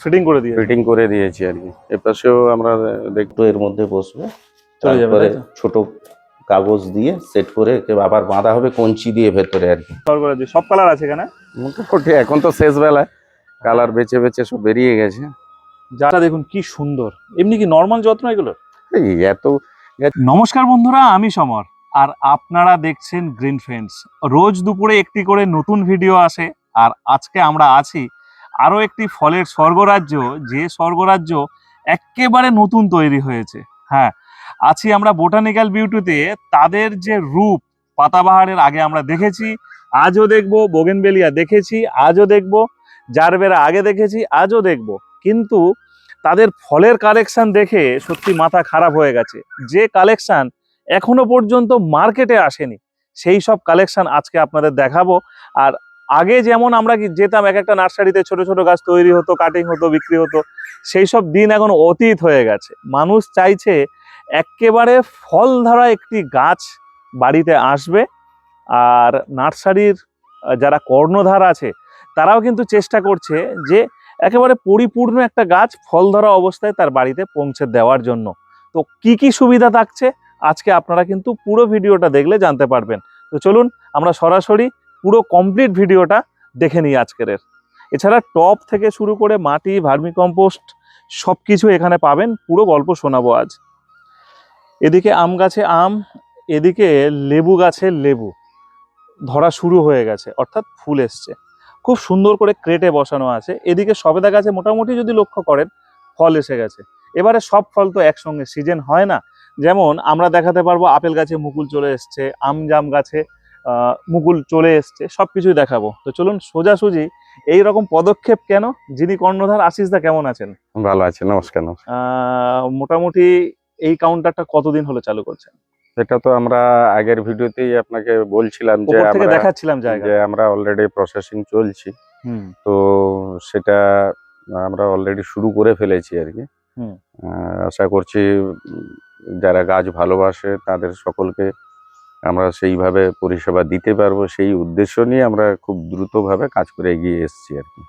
Fitting করে দিয়ে fitting করে দিয়েছি আর কি। এ পাশেও আমরা দেখতো এর মধ্যে বসবে। চলে যাবে, তারপরে ছোট কাগজ দিয়ে সেট করে আবার বাঁধা হবে কঞ্চি দিয়ে ভেতরে আর কি। সব কালার আছে এখানে? মোটামুটি এখন তো শেষ বেলায় কালার বেছে বেছে সব বেরিয়ে গেছে। যারা দেখুন কি সুন্দর। এমনি কি নর্মাল যত্ন এগুলোর? এই এত নমস্কার বন্ধুরা আমি সমর। আর আপনারা দেখছেন গ্রিন ফ্রেন্ডস রোজ দুপুরে একটি করে নতুন ভিডিও আসে। আর আজকে আমরা আছি আরও একটি ফলের স্বর্গরাজ্য, যে স্বর্গরাজ্য একেবারে নতুন তৈরি হয়েছে। হ্যাঁ আছি আমরা বোটানিক্যাল বিউটিতে। তাদের যে রূপ, পাতাবাহারের আগে আমরা দেখেছি, আজও দেখব, বোগেনবেলিয়া দেখেছি, আজও দেখব, জারবেরা আগে দেখেছি, আজও দেখব। কিন্তু তাদের ফলের কালেকশন দেখে সত্যি মাথা খারাপ হয়ে গেছে। যে কালেকশন এখনও পর্যন্ত মার্কেটে আসেনি, সেই সব কালেকশন আজকে আপনাদের দেখাবো। আর আগে যেমন আমরা যেতাম, এক একটা নার্সারিতে ছোট ছোট গাছ তৈরি হতো কাটিং হতো, বিক্রি হতো, সেই সব দিন এখন অতীত হয়ে গেছে। মানুষ চাইছে একেবারে ফল ধরা একটি গাছ বাড়িতে আসবে, আর নার্সারির যারা কর্ণধার আছে, তারাও কিন্তু চেষ্টা করছে যে একেবারে পরিপূর্ণ একটা গাছ ফল ধরা অবস্থায় তার বাড়িতে পৌঁছে দেওয়ার জন্য। তো কি কি সুবিধা থাকছে, আজকে আপনারা কিন্তু পুরো ভিডিওটা দেখলে জানতে পারবেন। তো চলুন, আমরা সরাসরি পুরো কমপ্লিট ভিডিওটা দেখে নিই আজকের এছাড়া টপ থেকে শুরু করে মাটি, ভার্মি কম্পোস্ট সব কিছু এখানে পাবেন, পুরো গল্প শোনাবো আজ। এদিকে আম গাছে আম, এদিকে লেবু গাছে লেবু। ধরা শুরু হয়ে গেছে, অর্থাৎ ফুল এসছে। খুব সুন্দর করে ক্রেটে বসানো আছে। এদিকে সবেদা গাছে মোটামুটি যদি লক্ষ্য করেন, ফল এসে গেছে। এবারে সব ফল তো একসঙ্গে সিজন হয় না। যেমন আমরা দেখাতে পারব আপেল গাছে মুকুল চলে এসছে আম জাম গাছে মুকুল চলে এসছে সব কিছুই দেখাবো। তো চলুন সোজাসুজি এই রকম পদক্ষেপ কেন? যিনি কর্ণধার আশিস দা কেমন আছেন? ভালো আছে নমস্কার মোটামুটি এই কাউন্টারটা কতদিন হলো চালু করছেন? সেটা তো আমরা আগের ভিডিওতেই আপনাকে বলছিলাম যে আমরা দেখাচ্ছিলাম যে আমরা অলরেডি প্রসেসিং চলছি। তো সেটা আমরা অলরেডি শুরু করে ফেলেছি আর কি। হুম। আশা করছি যারা গাছ ভালোবাসে তাদের সকলকে আমরা সেইভাবে পরিষেবা দিতে পারব সেই উদ্দেশ্য নিয়ে আমরা খুব দ্রুতভাবে কাজ করে এগিয়ে এসেছি আর কি।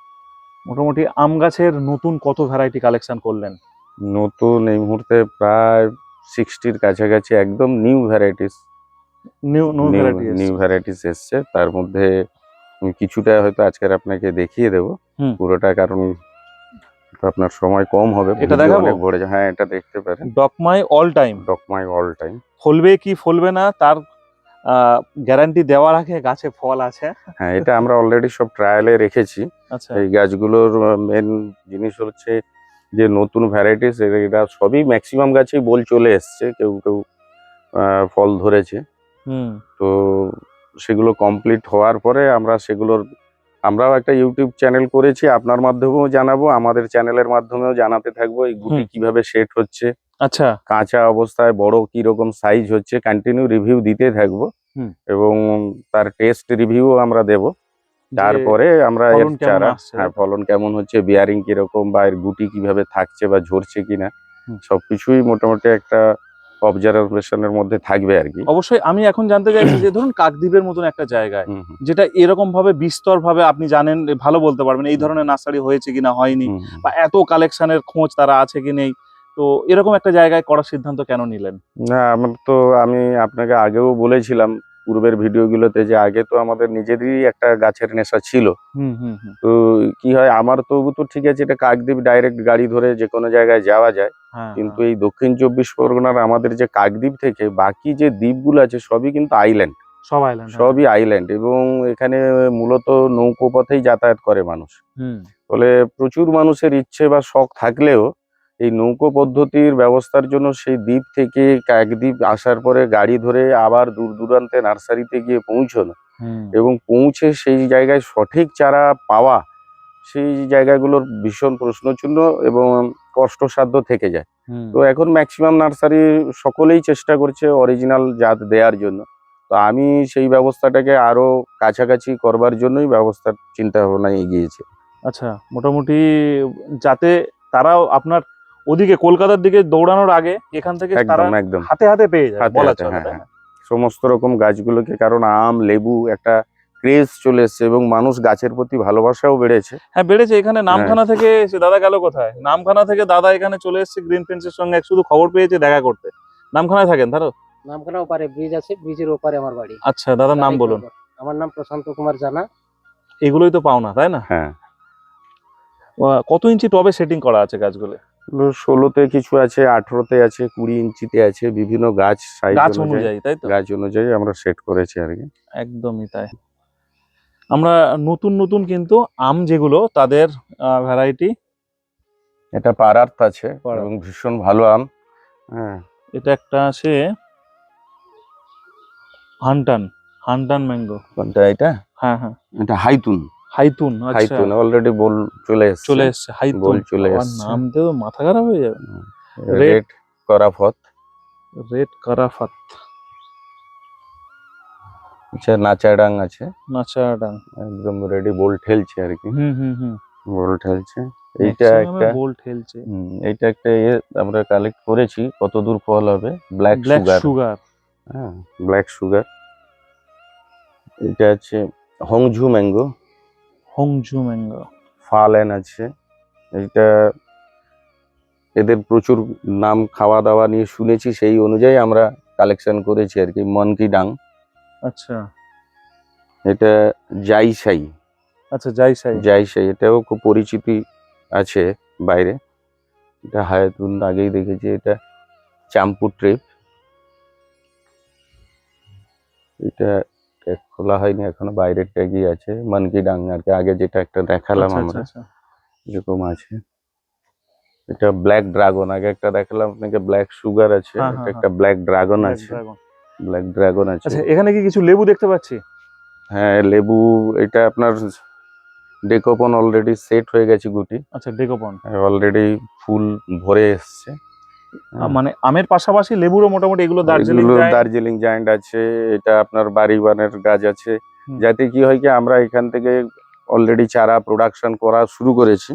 মোটামুটি আম গাছের নতুন কত ভ্যারাইটি কালেকশন করলেন? নতুন এই মুহূর্তে প্রায় সিক্সটির কাছাকাছি একদম new varieties new new variety new varieties এসছে। তার মধ্যে কিছুটা হয়তো আজকের আপনাকে দেখিয়ে দেবো। পুরোটা কারণ আপনার সময় কম হবে এটা দেখাবো? ভরে হ্যাঁ এটা দেখতে পারেন। Dokmai all time Dokmai all time ফলবে কি ফলবে না তার গ্যারান্টি দেওয়ার আগে গাছে ফল আছে। হ্যাঁ এটা আমরা অলরেডি সব ট্রায়ালে রেখেছি। আচ্ছা। এই গাছগুলোর মেন জিনিস হচ্ছে যে নতুন ভ্যারাইটিস এটা সবই ম্যাক্সিমাম গাছেই বল চলে এসছে কেউ কেউ ফল ধরেছে। হুম। তো সেগুলো কমপ্লিট হওয়ার পরে আমরা সেগুলোর আমরাও একটা ইউটিউব চ্যানেল করেছি আপনার মাধ্যমেও জানাব আমাদের চ্যানেলের মাধ্যমেও জানাতে থাকব এই গুটি কীভাবে সেট হচ্ছে আচ্ছা। কাঁচা অবস্থায় বড় কি রকম সাইজ হচ্ছে কন্টিনিউ রিভিউ দিতে থাকব এবং তার টেস্ট রিভিউ আমরা দেব। তারপরে আমরা এর চারা? হ্যাঁ ফলন কেমন হচ্ছে বিয়ারিং কীরকম বা এর গুটি কীভাবে থাকছে বা ঝরছে কিনা সবকিছুই মোটামুটি একটা অবজারভেশনের মধ্যে থাকবে আর কি। অবশ্যই আমি এখন জানতে চাইছি যে ধরুন কাকদ্বীপের মতন একটা জায়গায় যেটা এরকম ভাবে বিস্তর ভাবে আপনি জানেন ভালো বলতে পারবেন এই ধরনের নার্সারি হয়েছে কিনা হয়নি। বা এত কালেকশনের খোঁজ তারা আছে কি নেই তো এরকম একটা জায়গায় করার সিদ্ধান্ত কেন নিলেন? না আমার তো আমি আপনাকে আগেও বলেছিলাম পূর্বের ভিডিওগুলোতে যে আগে তো আমাদের নিজেদেরই একটা গাছের নেশা ছিল। হুম হুম হুম। তো কি হয় আমার তবু তো ঠিক আছে এটা কাকদ্বীপ ডাইরেক্ট গাড়ি ধরে যে কোনো জায়গায় যাওয়া যায়। হ্যাঁ কিন্তু এই দক্ষিণ চব্বিশ পরগনার আমাদের যে কাকদ্বীপ থেকে বাকি যে দ্বীপগুলো আছে সবই কিন্তু আইল্যান্ড সব আইল্যান্ড সবই আইল্যান্ড এবং এখানে মূলত নৌকো পথেই যাতায়াত করে মানুষ। হুম। ফলে প্রচুর মানুষের ইচ্ছে বা শখ থাকলেও এই নৌকো পদ্ধতির ব্যবস্থার জন্য সেই দ্বীপ থেকে একদ্বীপ আসার পরে গাড়ি ধরে আবার দূর দূরান্তে নার্সারিতে গিয়ে পৌঁছানো। এবং পৌঁছে সেই জায়গায় সঠিক চারা পাওয়া সেই জায়গাগুলোর ভীষণ প্রশ্নচিহ্ন এবং কষ্টসাধ্য থেকে যায়। তো এখন ম্যাক্সিমাম নার্সারি সকলেই চেষ্টা করছে অরিজিনাল জাত দেওয়ার জন্য। তো আমি সেই ব্যবস্থাটাকে আরও কাছাকাছি করবার জন্যই ব্যবস্থার চিন্তা ভাবনা এগিয়েছি। আচ্ছা মোটামুটি যাতে তারাও আপনার ওদিকে কলকাতার দিকে দৌড়ানোর আগে এখান থেকে তারা একদম। হাতে হাতে পেয়ে যায় বলা চলে হ্যাঁ, হ্যাঁ। সমস্ত রকম গাছগুলোকে কারণ আম লেবু একটা ক্রেজ চলে এসছে এবং মানুষ গাছের প্রতি ভালোবাসাও বেড়েছে। হ্যাঁ বেড়েছে। এখানে হ্যাঁ। নামখানা থেকে এসে দাদা গেল কোথায়? নামখানা থেকে দাদা এখানে চলে এসেছে গ্রিন ফ্রেন্ডসের সঙ্গে এক শুধু খবর পেয়েছে দেখা করতে। নামখানায় থাকেন ধরো? নামখানা ওপারে ব্রিজ আছে ব্রিজের ওপারে আমার বাড়ি। আচ্ছা দাদার নাম বলুন। আমার নাম প্রশান্ত কুমার জানা। এগুলোই তো পাও না তাই না? হ্যাঁ। কত ইঞ্চি টবে সেটিং করা আছে গাছগুলো? ষোলোতে কিছু আছে আঠেরোতে আছে কুড়ি ইঞ্চিতে আছে বিভিন্ন গাছ সাইজ গাছ অনুযায়ী অনুযায়ী তাই তো? গাছ অনুযায়ী আমরা সেট করেছি আর কি। একদমই তাই। আমরা নতুন নতুন কিন্তু আম যেগুলো তাদের ভ্যারাইটি এটা পারার্থ আছে এবং ভীষণ ভালো আম। হ্যাঁ। এটা একটা আছে হান্টান হান্টান ম্যাঙ্গো। কোনটা এটা? হ্যাঁ হ্যাঁ। এটা হাইতুন। হাইতুন আচ্ছা। হাইতুন অলরেডি বল চলে এসছে। চলে এসছে হাইতুন। বল চলে এসছে। নাম তো মাথা খারাপ হয়ে যাবে। রেড করাফত। রেড কারাফাত। আচ্ছা নাচাডাং আছে। নাচাডাং। একদম রেডি বল ঠেলছে আর কি। হুম হুম হুম। বল ঠেলছে। এইটা একটা বোল ঠেলছে। হুম, এইটা একটা ইয়ে আমরা কালেক্ট করেছি। কত দূর ফল হবে? ব্ল্যাক সুগার হ্যাঁ ব্ল্যাক সুগার এটা আছে হংঝু ম্যাঙ্গো হংজু ম্যাঙ্গো ফালেন আছে। এটা এদের প্রচুর নাম খাওয়া দাওয়া নিয়ে শুনেছি সেই অনুযায়ী আমরা কালেকশন করেছি আর কি মনকি ডাং। আচ্ছা। এটা জাইসাই। আচ্ছা যাই সাই জাইসাই এটাও খুব পরিচিতি আছে বাইরে। এটা হায়াতুন আগেই দেখেছি এটা চাম্পু ট্রিপ। এটা খোলা হয়নি এখনও বাইরের ট্যাগই আছে। মানকি ডাং আর কি আগে যেটা একটা দেখালাম আচ্ছা, আমরা আচ্ছা, এরকম আছে। এটা ব্ল্যাক ড্রাগন আগে একটা দেখালাম আপনাকে ব্ল্যাক সুগার আছে হ্যাঁ, এটা হ্যাঁ, একটা ব্ল্যাক ড্রাগন আছে। ব্ল্যাক ড্রাগন আছে। আচ্ছা এখানে কি কিছু লেবু দেখতে পাচ্ছি? হ্যাঁ লেবু এটা আপনার ডেকোপন অলরেডি সেট হয়ে গেছে গুটি। আচ্ছা ডেকোপন। অলরেডি ফুল ভরে এসছে। হ্যাঁ। মানে আমের পাশাপাশি লেবুরও মোটামুটি এগুলো দার্জিলিং দার্জিলিং জায়ান্ট আছে এটা আপনার বাড়িবানের গাছ আছে। যাতে কি হয় কি আমরা এখান থেকে অলরেডি চারা প্রোডাকশন করা শুরু করেছি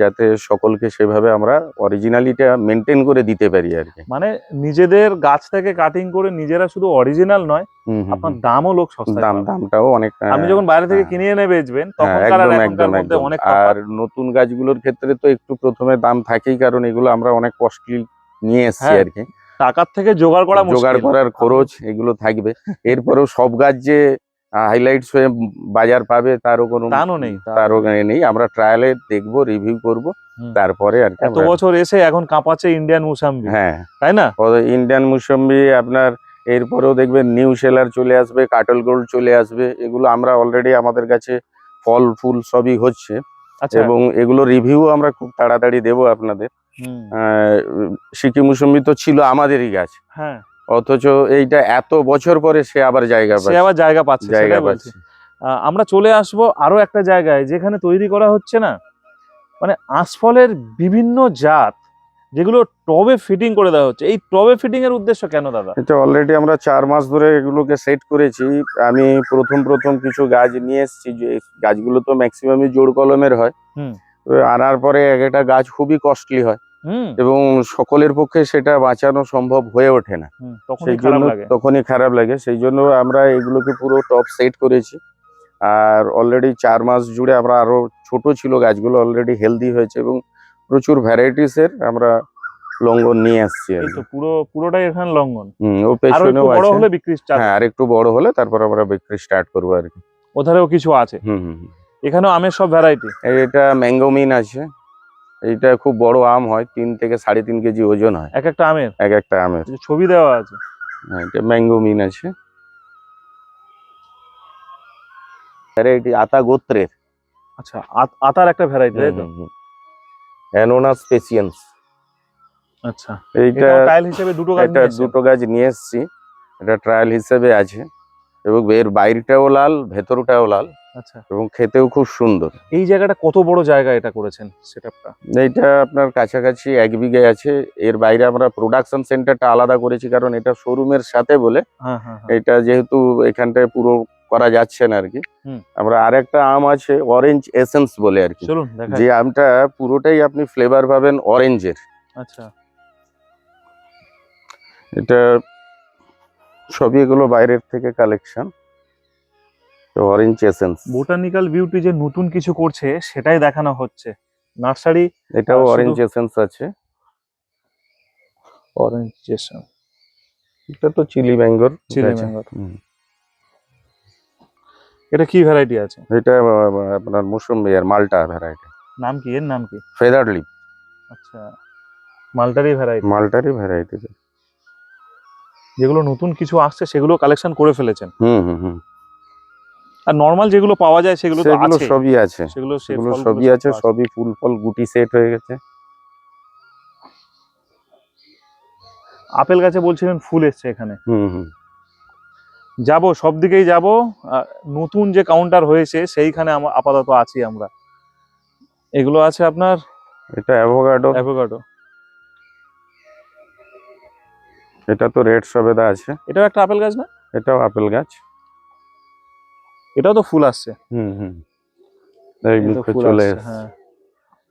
যাতে সকলকে সেভাবে আমরা অরিজিনালিটা মেনটেন করে দিতে পারি আর কি। মানে নিজেদের গাছ থেকে কাটিং করে নিজেরা শুধু অরিজিনাল নয় আপনার দামও লোক সস্তা দাম দামটাও অনেক আমি যখন বাইরে থেকে হ্যাঁ। কিনে এনে বেচবেন হ্যাঁ, তখন একদম একদম অনেক আর নতুন গাছগুলোর ক্ষেত্রে তো একটু প্রথমে দাম থাকেই কারণ এগুলো আমরা অনেক কস্টলি নিয়ে এসেছি হ্যাঁ, আর কি টাকার থেকে জোগাড় করা জোগাড় করার খরচ এগুলো থাকবে। এরপরেও সব গাছ যে হাইলাইটস হয়ে বাজার পাবে তারও কোনো তারও নেই, তারও নেই। আমরা ট্রায়ালে দেখব রিভিউ করব তারপরে আর কি এত বছর এসে এখন কাঁপাচ্ছে ইন্ডিয়ান মুসাম্বি হ্যাঁ। তাই না? ইন্ডিয়ান মুসাম্বি আপনার এরপরেও দেখবেন নিউ সেলার চলে আসবে কাটল গোল্ড চলে আসবে এগুলো আমরা অলরেডি আমাদের কাছে ফল ফুল সবই হচ্ছে। আচ্ছা। এবং এগুলো রিভিউ আমরা খুব তাড়াতাড়ি দেবো আপনাদের। সিকিম মুসম্বি তো ছিল আমাদেরই গাছ। হ্যাঁ। অথচ এইটা এত বছর পরে সে আবার জায়গা সে পাচ্ছে। আবার জায়গা পাচ্ছে জায়গা পাচ্ছে। আমরা চলে আসব আরও একটা জায়গায় যেখানে তৈরি করা হচ্ছে না। মানে আঁশফলের বিভিন্ন জাত যেগুলো টবে ফিটিং করে দেওয়া হচ্ছে। এই টবে ফিটিং এর উদ্দেশ্য কেন দাদা? এটা অলরেডি আমরা চার মাস ধরে এগুলোকে সেট করেছি। আমি প্রথম প্রথম কিছু গাছ নিয়ে এসেছি। যে গাছগুলো তো ম্যাক্সিমামই জোড় কলমের হয়। আনার পরে এক একটা গাছ খুবই কস্টলি হয়। এবং সকলের পক্ষে সেটা বাঁচানো সম্ভব হয়ে ওঠে না। সেই জন্য তখনই খারাপ লাগে। সেই জন্য আমরা এগুলোকে পুরো টপ সেট করেছি। আর অলরেডি চার মাস জুড়ে আমরা আরও ছোট ছিল গাছগুলো অলরেডি হেলদি হয়েছে এবং প্রচুর ভ্যারাইটিস এর আমরা লঙ্গন নিয়ে আসছি আর তো পুরো পুরোটাই এখানে লঙ্ঘন হুম, ও আরও একটু বড় হলে বিক্রি চাপ হ্যাঁ আর একটু বড় হলে তারপর আমরা বিক্রি স্টার্ট করব আর কি। ওধারেও কিছু আছে। হুম হুম। এখানেও আমের সব ভ্যারাইটি এটা ম্যাঙ্গো মিন আছে। এইটা খুব বড় আম হয় তিন থেকে সাড়ে তিন কেজি ওজন হয়। এক একটা আমের? এক একটা আমের। ছবি দেওয়া আছে। হ্যাঁ, এটা ম্যাঙ্গো মিন আছে। ভ্যারাইটি আতা গোত্রের। আচ্ছা আত- আতার একটা ভ্যারাইটি তাই তো? অ্যানোনা স্পেসিয়ান্স আচ্ছা। এইটা টাইল হিসেবে দুটো গাছ এটা দুটো গাছ নিয়ে এসেছি। এটা ট্রায়াল হিসেবে আছে। এবং এর বাইরটাও লাল ভেতরটাও লাল। আচ্ছা। এবং খেতেও খুব সুন্দর। এই জায়গাটা কত বড় জায়গা এটা করেছেন সেটআপটা? এইটা আপনার কাছাকাছি এক বিঘে আছে। এর বাইরে আমরা প্রোডাকশন সেন্টারটা আলাদা করেছি কারণ এটা শোরুমের সাথে বলে হ্যাঁ হ্যাঁ হ্যাঁ। এটা যেহেতু এখানটায় পুরো করা যাচ্ছে না আর কি। আমরা আরেকটা আম আছে অরেঞ্জ এসেন্স বলে আর কি যে আমটা পুরোটাই আপনি ফ্লেভার পাবেন অরেঞ্জের আচ্ছা। এটা সবই এগুলো বাইরের থেকে collection orange essence botanical beauty যে নতুন কিছু করছে সেটাই দেখানো হচ্ছে। নার্সারি এটাও অরেঞ্জ এসেন্স আছে। অরেঞ্জ জেসন এটা তো চিলি ম্যাঙ্গোর চিলি ম্যাঙ্গো এটা কি ভ্যারাইটি আছে? এটা আপনার মৌসুমি আর মালটা ভ্যারাইটি নাম কি? এর নাম কি? ফেদার লিপ আচ্ছা মালটারি ভ্যারাইটি মালটারই ভ্যারাইটি যেগুলো নতুন কিছু আসছে সেগুলো কালেকশন করে ফেলেছেন। হুম হুম হুম। আর নর্মাল যেগুলো পাওয়া যায় সেগুলো তো সেগুলো আছে। সবই আছে। সেগুলো সেগুলো সবই আছে সবই ফুল ফল গুটি সেট হয়ে গেছে। আপেল গাছে বলছিলেন ফুল এসছে এখানে। হুম হুম। যাব সব দিকেই যাব। নতুন যে কাউন্টার হয়েছে সেইখানে আমরা আপাতত আছি আমরা। এগুলো আছে আপনার? এটা অ্যাভোকাডো অ্যাভোকাডো এটা তো রেড সবেদা আছে। এটাও একটা আপেল গাছ না? এটাও আপেল গাছ। এটাও তো ফুল আসছে। হুম হুম। চলে হ্যাঁ।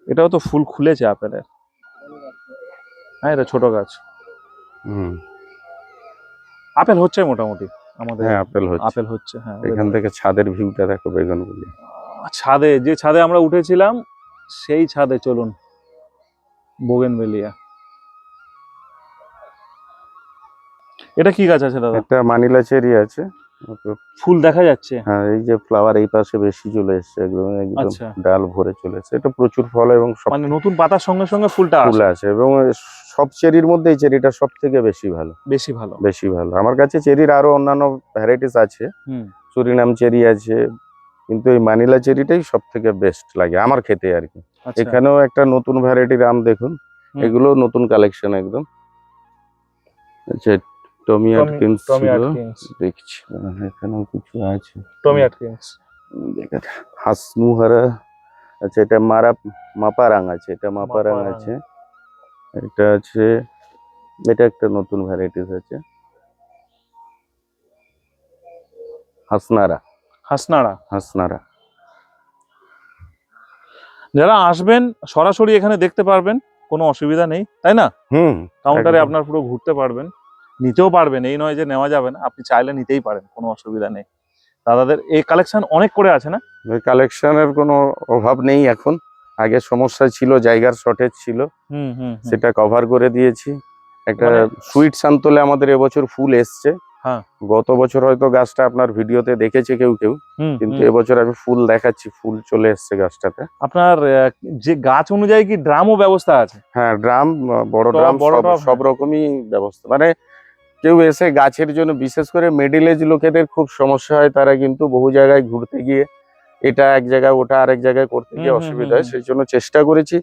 এটাও তো ফুল খুলেছে আপেলের। হ্যাঁ এটা ছোট গাছ। হুম। আপেল হচ্ছে মোটামুটি আমাদের হ্যাঁ আপেল হচ্ছে। আপেল হচ্ছে হ্যাঁ এখান থেকে ছাদের ভিউটা দেখো বেগুনগুলি। ছাদে যে ছাদে আমরা উঠেছিলাম সেই ছাদে চলুন। বোগেনভেলিয়া। এটা কি গাছ আছে দাদা? একটা মানিলা চেরি আছে। ফুল দেখা যাচ্ছে? হ্যাঁ এই যে ফ্লাওয়ার এই পাশে বেশি চলে এসছে একদম একদম আচ্ছা। ডাল ভরে চলে এসছে। এটা প্রচুর ফল এবং সব মানে নতুন পাতার সঙ্গে সঙ্গে ফুলটা ফুল আছে এবং সব চেরির মধ্যে এই চেরিটা সব থেকে বেশি ভালো। বেশি ভালো। বেশি ভালো। আমার কাছে চেরির আরও অন্যান্য ভ্যারাইটিস আছে। হুম। সুরিনাম চেরি আছে কিন্তু এই মানিলা চেরিটাই সব থেকে বেস্ট লাগে আমার খেতে আর কি। আচ্ছা। এখানেও একটা নতুন ভ্যারাইটির আম দেখুন। এগুলো নতুন কালেকশন একদম। আচ্ছা টমি আটকিন্স টমি ছিল। আটকিন্স দেখছি আহ, এখানেও কিছু আছে। টমি আটকিন্স দেখা হাসমুহারা আচ্ছা এটা মারা মাপারাং আছে এটা মাপারাং। আছে। এটা আছে এটা একটা নতুন ভ্যারাইটিস আছে। হাসনারা। হাসনারা। হাসনারা। যারা আসবেন সরাসরি এখানে দেখতে পারবেন কোনো অসুবিধা নেই তাই না? হুম। কাউন্টারে। আপনার পুরো ঘুরতে পারবেন। নিতেও পারবেন এই নয় যে নেওয়া যাবে না আপনি চাইলে নিতেই পারেন কোনো অসুবিধা নেই। দাদাদের এই কালেকশন অনেক করে আছে না? কালেকশনের কোনো অভাব নেই এখন। আগে সমস্যা ছিল জায়গার শর্টেজ ছিল। সেটা কভার করে দিয়েছি। একটা সুইট সান্তলে আমাদের এবছর ফুল এসছে। হ্যাঁ। গত বছর হয়তো গাছটা আপনার ভিডিওতে দেখেছে কেউ কেউ। কিন্তু এবছর আমি ফুল দেখাচ্ছি ফুল চলে এসছে গাছটাতে। আপনার যে গাছ অনুযায়ী কি ড্রামও ব্যবস্থা আছে? হ্যাঁ ড্রাম বড় ড্রাম বড় সব সব হ্যাঁ। রকমই ব্যবস্থা। মানে কেউ এসে গাছের জন্য বিশেষ করে মিডিল এজ লোকেদের খুব সমস্যা হয় তারা কিন্তু বহু জায়গায় ঘুরতে গিয়ে এটা এক জায়গায় ওটা আরেক জায়গায় করতে গিয়ে অসুবিধা হয়। সেই জন্য চেষ্টা করেছি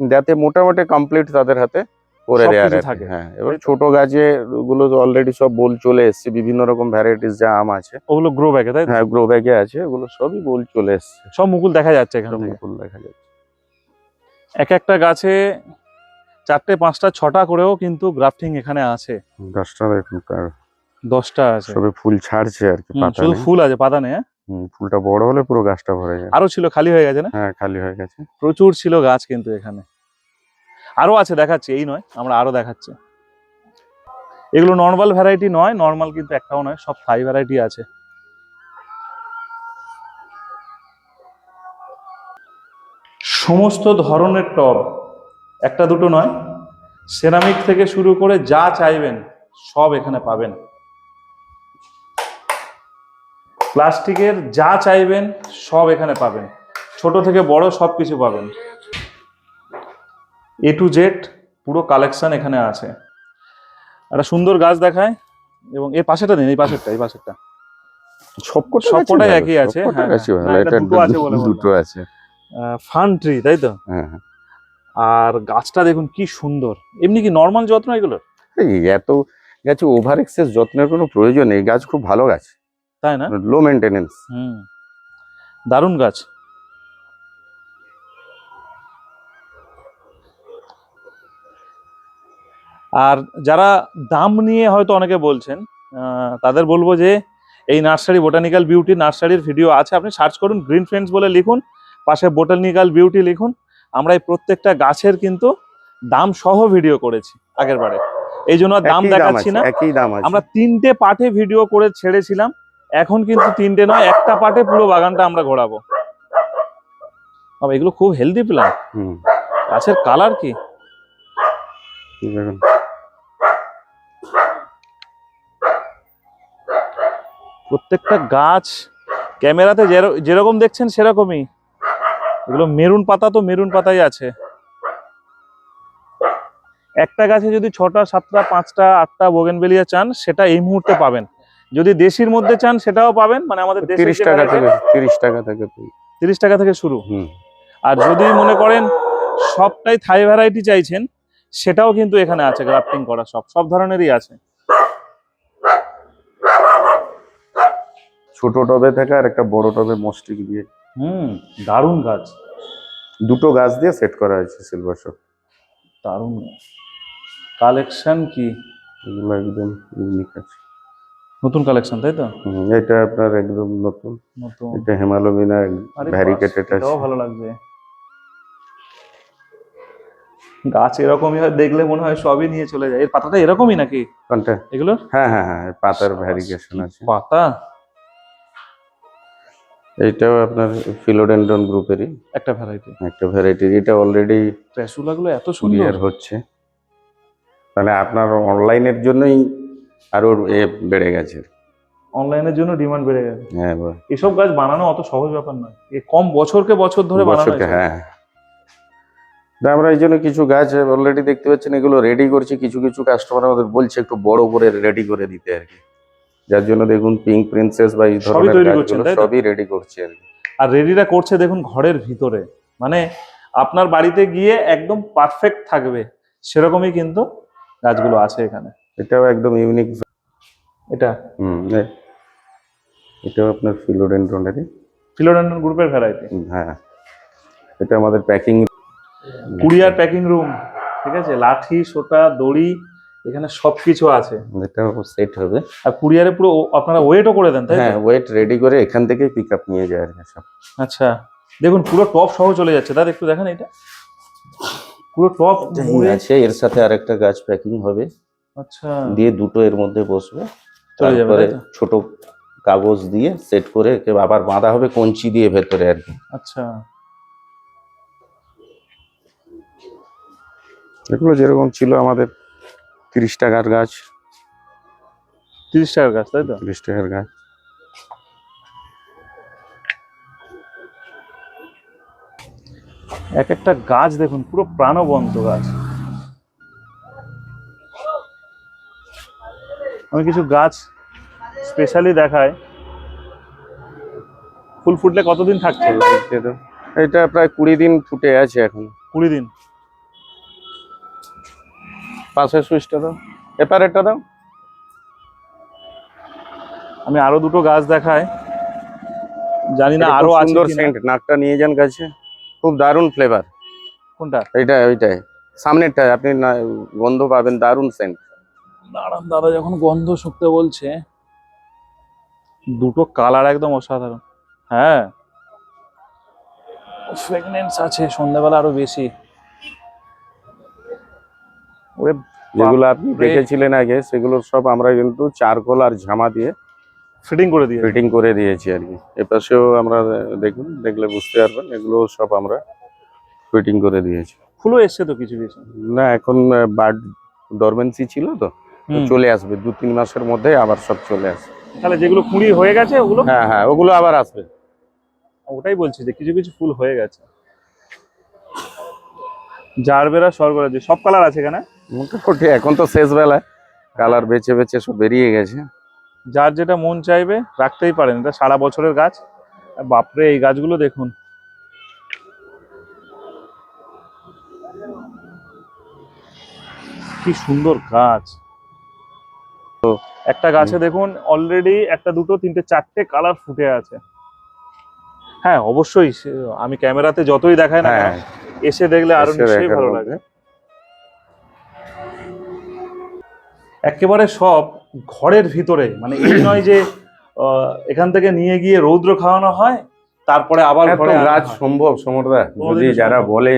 যাতে মোটামুটি কমপ্লিট তাদের হাতে করে দেওয়া থাকে। হ্যাঁ এবার ছোট গাছে গুলো অলরেডি সব বোল চলে এসছে বিভিন্ন রকম ভ্যারাইটিস যা আম আছে। ওগুলো গ্রো ব্যাগে তাই হ্যাঁ গ্রো ব্যাগে আছে ওগুলো সবই বোল চলে এসছে। সব মুকুল দেখা যাচ্ছে এখানে মুকুল দেখা যাচ্ছে। এক একটা গাছে চারটে পাঁচটা ছটা করেও কিন্তু গ্রাফটিং এখানে আছে। গাছটা দেখুন দশটা আছে। সবে ফুল ছাড়ছে আর কি পাতা শুধু ফুল আছে পাতা নেই হ্যাঁ? ফুলটা বড় হলে পুরো গাছটা ভরে যায় আরও ছিল খালি হয়ে গেছে না? হ্যাঁ খালি হয়ে গেছে। প্রচুর ছিল গাছ কিন্তু এখানে। আরও আছে দেখাচ্ছি এই নয় আমরা আরও দেখাচ্ছি। এগুলো নর্মাল ভ্যারাইটি নয় নর্মাল কিন্তু একটাও নয় সব থাই ভ্যারাইটি আছে। সমস্ত ধরনের টব একটা দুটো নয়। সেরামিক থেকে শুরু করে যা চাইবেন সব এখানে পাবেন। প্লাস্টিকের যা চাইবেন সব এখানে পাবেন। ছোট থেকে বড় সব কিছু পাবেন। এ টু জেড পুরো কালেকশন এখানে আছে। একটা সুন্দর গাছ দেখায় এবং এর পাশেটা দিন এই পাশেরটা এই পাশেরটা। সবকটা সবকটাই একই আছে, হ্যাঁ, হ্যাঁ। দুটো আছে বলে দুটো আছে। ফান ট্রি তাই তো? হ্যাঁ হ্যাঁ। আর গাছটা দেখুন কি সুন্দর। এমনি কি নর্মাল যত্ন এগুলো এই এত গাছে ওভার এক্সেস যত্নের কোনো প্রয়োজন নেই গাছ খুব ভালো গাছ। তাই না? লো মেনটেনেন্স হুম। দারুণ গাছ। আর যারা দাম নিয়ে হয়তো অনেকে বলছেন তাদের বলব যে এই নার্সারি বোটানিক্যাল বিউটি নার্সারির ভিডিও আছে আপনি সার্চ করুন গ্রিন ফ্রেন্ডস বলে লিখুন পাশে বোটানিক্যাল বিউটি লিখুন আমরা এই প্রত্যেকটা গাছের কিন্তু দাম সহ ভিডিও করেছি আগের বারে। এই জন্য দাম দেখাচ্ছি না। একই দাম আমরা তিনটে পার্টে ভিডিও করে ছেড়েছিলাম। এখন কিন্তু তিনটে নয় একটা পার্টে পুরো বাগানটা আমরা ঘোরাবো। বাবা এগুলো খুব হেলদি প্ল্যান্ট গাছের কালার কি? প্রত্যেকটা গাছ ক্যামেরাতে যেরকম দেখছেন সেরকমই। এগুলো মেরুন পাতা তো মেরুন পাতাই আছে। একটা গাছে যদি ছটা সাতটা পাঁচটা আটটা বোগেনবেলিয়া চান সেটা এই মুহূর্তে পাবেন। যদি দেশির মধ্যে চান সেটাও পাবেন। মানে আমাদের তিরিশ টাকা থেকে তিরিশ টাকা থেকে তিরিশ টাকা থেকে শুরু। আর যদি মনে করেন সবটাই থাই ভ্যারাইটি চাইছেন সেটাও কিন্তু এখানে আছে গ্রাফটিং করা সব সব ধরনেরই আছে। ছোট টবে থেকে আর একটা বড় টবে মস্টিক দিয়ে হুম দারুণ গাছ। দুটো গাছ দিয়ে সেট করা হয়েছে সিলভার শপ দারুণ। কালেকশন কি? এগুলো একদম ইউনিক আছে। নতুন কালেকশন তাই তো? এটা আপনার একদম নতুন। নতুন। এটা হেমালোবিনা ভ্যারিকেটেড আছে। এটাও ভালো লাগবে গাছ এরকমই হয় দেখলে মনে হয় সবই নিয়ে চলে যায়। এর পাতাটা এরকমই নাকি? কোনটা? এগুলো হ্যাঁ হ্যাঁ হ্যাঁ পাতার বাস, ভ্যারিগেশন আছে। পাতা? এইটাও আপনার ফিলোডেন্ড্রন গ্রুপেরই একটা ভ্যারাইটি একটা ভ্যারাইটি এটা অলরেডি ট্র্যাসুলা গুলো এত সুন্দর। হচ্ছে। মানে আপনার অনলাইনের জন্যই আরও এ বেড়ে গেছে। অনলাইনের জন্য ডিমান্ড বেড়ে গেছে। হ্যাঁ এসব গাছ বানানো অত সহজ ব্যাপার নয়। এ কম বছরকে বছর ধরে বানানো। হ্যাঁ। আমরা এই জন্য কিছু গাছ অলরেডি দেখতে পাচ্ছেন এগুলো রেডি করছি। কিছু কিছু কাস্টমার আমাদের বলছে একটু বড় করে রেডি করে দিতে আর কি। যার জন্য দেখুন পিঙ্ক প্রিন্সেস বা এই ধরনের গাছগুলো সবই রেডি করছি আর আর রেডিটা করছে দেখুন ঘরের ভিতরে। মানে আপনার বাড়িতে গিয়ে একদম পারফেক্ট থাকবে। সেরকমই কিন্তু গাছগুলো আছে এখানে। এটাও একদম ইউনিক এটা? হুম এটাও আপনার ফিলোডেন্ড্রনেরই ফিলোডেন্ড্রন গ্রুপের ভ্যারাইটি হ্যাঁ। এটা আমাদের প্যাকিং কুরিয়ার প্যাকিং রুম ঠিক আছে? লাঠি সোটা দড়ি এখানে সবকিছু আছে। এটাও সেট হবে। আর কুরিয়ারে পুরো ও- আপনারা ওয়েটও করে দেন তাই? হ্যাঁ ওয়েট রেডি করে এখান থেকে পিক আপ নিয়ে যায় আর কি সব। আচ্ছা দেখুন পুরো টপ সহ চলে যাচ্ছে। দাদা একটু দেখেন এটা। পুরো টপ আছে এর সাথে আরেকটা গাছ প্যাকিং হবে। আচ্ছা। দিয়ে দুটো এর মধ্যে বসবে। চলে যাবে, তারপরে ছোট কাগজ দিয়ে সেট করে আবার বাঁধা হবে কঞ্চি দিয়ে ভেতরে আর কি। আচ্ছা। এগুলো যেরকম ছিল আমাদের তিরিশ টাকার গাছ। তিরিশ টাকার গাছ তাই তো? তিরিশ টাকার গাছ। এক একটা গাছ দেখুন পুরো প্রাণবন্ত গাছ। আমি কিছু গাছ স্পেশালি দেখাই। ফুল ফুটলে কতদিন থাকছে। এটা প্রায় কুড়ি দিন ফুটে আছে এখন। কুড়ি দিন? পাশের সুইচটা দাও। এপারেটটা দাও। আমি আরও দুটো গাছ দেখাই। জানি না আরও সুন্দর সেন্ট নাকটা নিয়ে যান গাছে। খুব দারুণ ফ্লেভার কোনটা? এইটা ওইটাই সামনেরটায় আপনি গন্ধ পাবেন দারুণ সেন্ট দাঁড়ান দাদা যখন গন্ধ শুকতে বলছে দুটো কালার একদম অসাধারণ। হ্যাঁ। ফ্রেগনেন্স আছে সন্ধ্যাবেলা আরও বেশি। যেগুলো আপনি। দেখেছিলেন আগে সেগুলো সব আমরা কিন্তু চারকোল আর ঝামা দিয়ে ফিটিং করে দিয়ে ফিটিং করে দিয়েছি আর কি। এপাশেও আমরা দেখুন দেখলে বুঝতে পারবেন এগুলো সব আমরা ফিটিং করে দিয়েছি। ফুলও এসছে তো কিছু কিছু? না এখন বার্ড ডরমেন্সি ছিল তো চলে আসবে দু তিন মাসের মধ্যে আবার সব চলে আসবে। তাহলে যেগুলো কুড়ি হয়ে গেছে ওগুলো? হ্যাঁ হ্যাঁ ওগুলো আবার আসবে। ওটাই বলছি যে কিছু কিছু ফুল হয়ে গেছে। জারবেরা স্বর্গরাজ্য সব কালার আছে এখানে? মোটামুটি এখন তো শেষ বেলায়। কালার বেছে বেছে সব বেরিয়ে গেছে। যার যেটা মন চাইবে রাখতেই পারেন। এটা সারা বছরের গাছ। বাপরে এই গাছগুলো দেখুন। কি সুন্দর গাছ। তো একটা গাছে দেখুন অলরেডি একটা দুটো তিনটে চারটে কালার ফুটে আছে। হ্যাঁ অবশ্যই আমি ক্যামেরাতে যতই দেখাই না হ্যাঁ। এসে দেখলে আরও নিশ্চয়ই ভালো লাগে একেবারে সব ঘরের ভিতরে মানে এই নয় যে এখান থেকে নিয়ে গিয়ে রৌদ্র খাওয়ানো হয় তারপরে আবার ঘরে গাছ সম্ভব সমরদা? যদি যারা বলে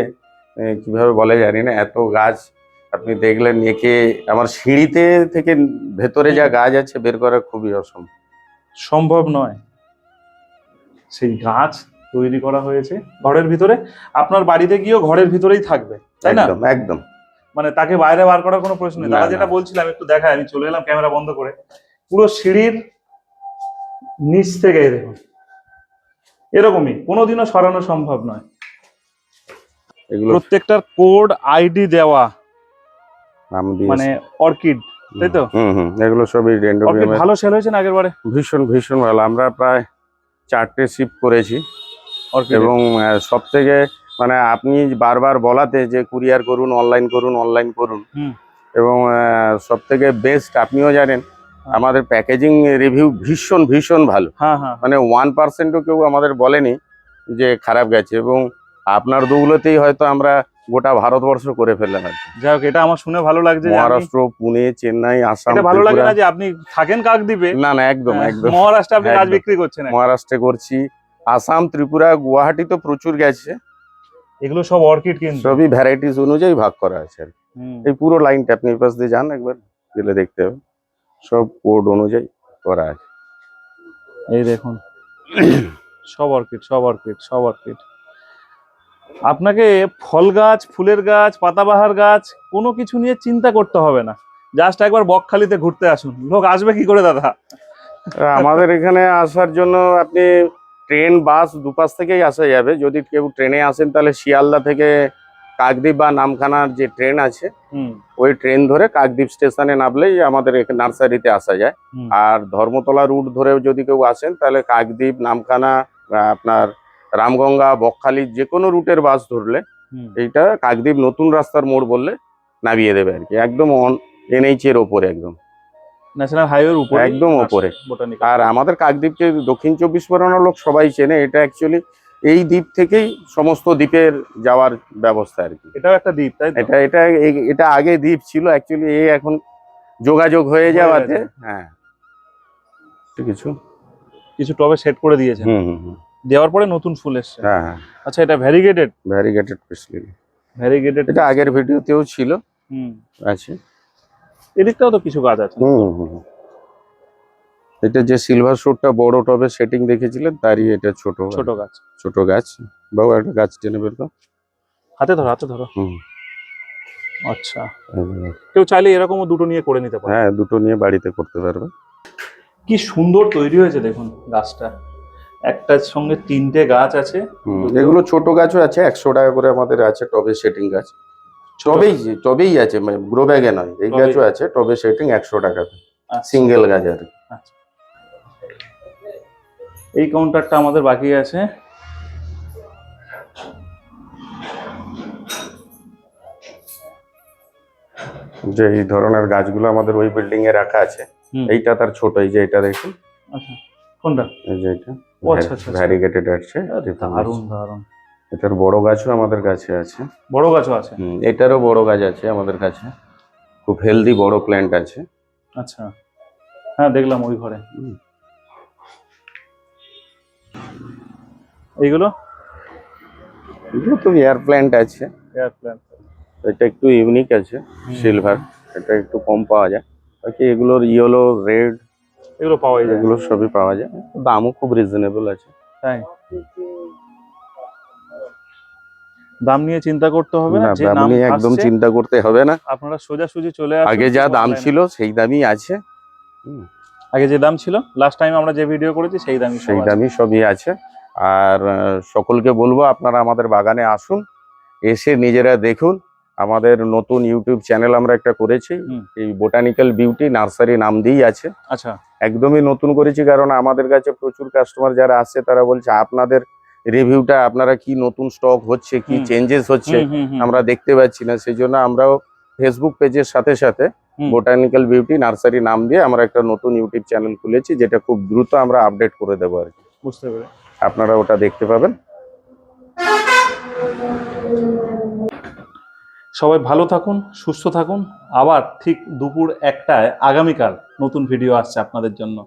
কীভাবে বলে জানি না এত গাছ আপনি দেখলেন একে আমার সিঁড়িতে থেকে ভেতরে যা গাছ আছে বের করা খুবই অসম্ভব সম্ভব নয়। সেই গাছ তৈরি করা হয়েছে ঘরের ভিতরে আপনার বাড়িতে গিয়েও ঘরের ভিতরেই থাকবে তাই না? একদম একদম। মানে তাকে বাইরে বার করার কোনো প্রশ্ন নেই। না, তারা যেটা বলছিলাম একটু দেখায় আমি চলে এলাম ক্যামেরা বন্ধ করে। পুরো সিঁড়ির নিচ থেকে দেখুন। এরকমই কোনোদিনও সরানো সম্ভব নয়। এগুলো প্রত্যেকটার কোড আইডি দেওয়া মানে অর্কিড তাই তো? এগুলো সবই ভালো সেল হয়েছে না আগের বারে? ভীষণ ভীষণ ভালো। আমরা প্রায় চারটে শিফট করেছি। অর্কিড এবং সব থেকে মানে আপনি বারবার বলাতে যে কুরিয়ার করুন অনলাইন করুন অনলাইন করুন। এবং সব থেকে বেস্ট আপনিও জানেন আমাদের প্যাকেজিং রিভিউ ভীষণ ভীষণ ভালো। হ্যাঁ হ্যাঁ। মানে ওয়ান পার্সেন্টও কেউ আমাদের বলেনি যে খারাপ গেছে এবং আপনার দুগুলোতেই হয়তো আমরা গোটা ভারতবর্ষ করে ফেললাম আর কি। যাই হোক এটা আমার শুনে ভালো লাগছে মহারাষ্ট্র পুনে চেন্নাই আসাম এটা ভালো লাগে না যে আপনি থাকেন কাক দিবে না না একদম একদম। মহারাষ্ট্রে আপনি কাজ বিক্রি করছেন মহারাষ্ট্রে করছি। আসাম ত্রিপুরা গুয়াহাটি তো প্রচুর গেছে। এগুলো সব অর্কিড কিন্তু সবই ভ্যারাইটিস অনুযায়ী ভাগ করা আছে আর কি। এই পুরো লাইনটা আপনি পাশ দিয়ে যান একবার গেলে দেখতে হবে সব কোড অনুযায়ী করা আছে। এই দেখুন। সব অর্কিড সব অর্কিড সব অর্কিড। আপনাকে ফল গাছ ফুলের গাছ পাতাবাহার গাছ কোনো কিছু নিয়ে চিন্তা করতে হবে না। জাস্ট একবার বকখালিতে ঘুরতে আসুন। লোক আসবে কি করে দাদা? আমাদের এখানে আসার জন্য আপনি ট্রেন বাস দুপাশ থেকেই আসা যাবে। যদি কেউ ট্রেনে আসেন তাহলে শিয়ালদা থেকে কাকদ্বীপ বা নামখানার যে ট্রেন আছে ওই ট্রেন ধরে কাকদ্বীপ স্টেশনে নামলেই আমাদের নার্সারিতে আসা যায়। আর ধর্মতলা রুট ধরে যদি কেউ আসেন তাহলে কাকদ্বীপ নামখানা আপনার রামগঙ্গা বকখালি যে কোনো রুটের বাস ধরলে এইটা কাকদ্বীপ নতুন রাস্তার মোড় বললে নামিয়ে দেবে আর কি। একদম অন এনএইচ এর ওপরে একদম। ন্যাশনাল হাইওয়ের উপরে একদম ওপরে। আর আমাদের কাকদ্বীপকে দক্ষিণ চব্বিশ পরগনার লোক সবাই চেনে এটা অ্যাকচুয়ালি এই দ্বীপ থেকেই সমস্ত দ্বীপের যাওয়ার ব্যবস্থা আর কি। এটাও একটা দ্বীপ তাই এটা এটা এটা আগে দ্বীপ ছিল অ্যাকচুয়ালি এই এখন যোগাযোগ হয়ে যাওয়াতে হ্যাঁ। কিছু? কিছু টবে সেট করে দিয়েছেন হুম হুম দেওয়ার পরে নতুন ফুল এসছে। হ্যাঁ হ্যাঁ। আচ্ছা এটা ভ্যারিগেটেড ভ্যারিগেটেড পিসলি ভ্যারিগেটেড এটা আগের ভিডিওতেও ছিল। হুম। আছে। এদিকটাও তো কিছু গাছ আছে। হুম হুম। এটা যে সিলভার শুটটা বড় টবে সেটিং দেখেছিলেন তারই এটা ছোট ছোট গাছ। ছোট গাছ। বাবু একটা গাছ টেনে বের কর। হাতে ধরো হাতে ধরো। হুম। আচ্ছা। কেউ চাইলে এরকমও দুটো নিয়ে করে নিতে পারে। হ্যাঁ দুটো নিয়ে বাড়িতে করতে পারবে। কি সুন্দর তৈরি হয়েছে দেখুন গাছটা। একটার সঙ্গে তিনটে গাছ আছে। এগুলো ছোট গাছও আছে একশো টাকা করে আমাদের আছে টবে সেটিং গাছ। টবেই টবেই আছে মানে গ্রো ব্যাগে নয়। এই গাছও আছে টবে সেটিং একশো টাকাতে আচ্ছা, সিঙ্গেল গাছ আর আচ্ছা। এই কাউন্টারটা আমাদের বাকি আছে। যে এই ধরনের গাছগুলো আমাদের ওই বিল্ডিং এ রাখা আছে এইটা তার ছোট এই যে এটা দেখুন। আচ্ছা। কোনটা? এই যে এটা। আচ্ছা, আচ্ছা, আচ্ছা। ভ্যারিগেটেড আছে দারুণ দারুণ এটার বড় গাছও আমাদের কাছে আছে। বড় গাছও আছে? হুম, এটারও বড় গাছ আছে আমাদের কাছে। খুব হেলদি বড় প্ল্যান্ট আছে। আচ্ছা। হ্যাঁ দেখলাম ওই ঘরে। হুম। এইগুলো? এগুলো তো এয়ার প্ল্যান্ট আছে। এয়ার প্ল্যান্ট এটা একটু ইউনিক আছে সিলভার এটা একটু কম পাওয়া যায়। বাকি এগুলোর ইয়েলো রেড এগুলো পাওয়া যায়। এগুলো সবই পাওয়া যায়। দামও খুব রিজনেবল আছে। তাই? দাম নিয়ে চিন্তা করতে হবে না দাম নিয়ে একদম চিন্তা করতে হবে না। আপনারা সোজাসুজি চলে আসুন আগে যা দাম ছিল সেই দামই আছে। আগে যে দাম ছিল লাস্ট টাইম আমরা যে ভিডিও করেছি সেই দামই সেই দামই সবই আছে। আর সকলকে বলব আপনারা আমাদের বাগানে আসুন এসে নিজেরা দেখুন। আমাদের নতুন ইউটিউব চ্যানেল আমরা একটা করেছি এই বোটানিক্যাল বিউটি নার্সারি নাম দিয়েই আছে। আচ্ছা। একদমই নতুন করেছি কারণ আমাদের কাছে প্রচুর কাস্টমার যারা আসছে তারা বলছে আপনাদের রিভিউটা আপনারা কি নতুন স্টক হচ্ছে কি চেঞ্জেস হচ্ছে। আমরা দেখতে পাচ্ছি না সেই জন্য আমরাও ফেসবুক পেজের সাথে সাথে বোটানিক্যাল বিউটি নার্সারি নাম দিয়ে আমরা একটা নতুন ইউটিউব চ্যানেল খুলেছি যেটা খুব দ্রুত আমরা আপডেট করে দেবো আর কি। বুঝতে পেরে আপনারা ওটা দেখতে পাবেন। সবাই ভালো থাকুন সুস্থ থাকুন। আবার ঠিক দুপুর একটায় আগামীকাল নতুন ভিডিও আসছে আপনাদের জন্য।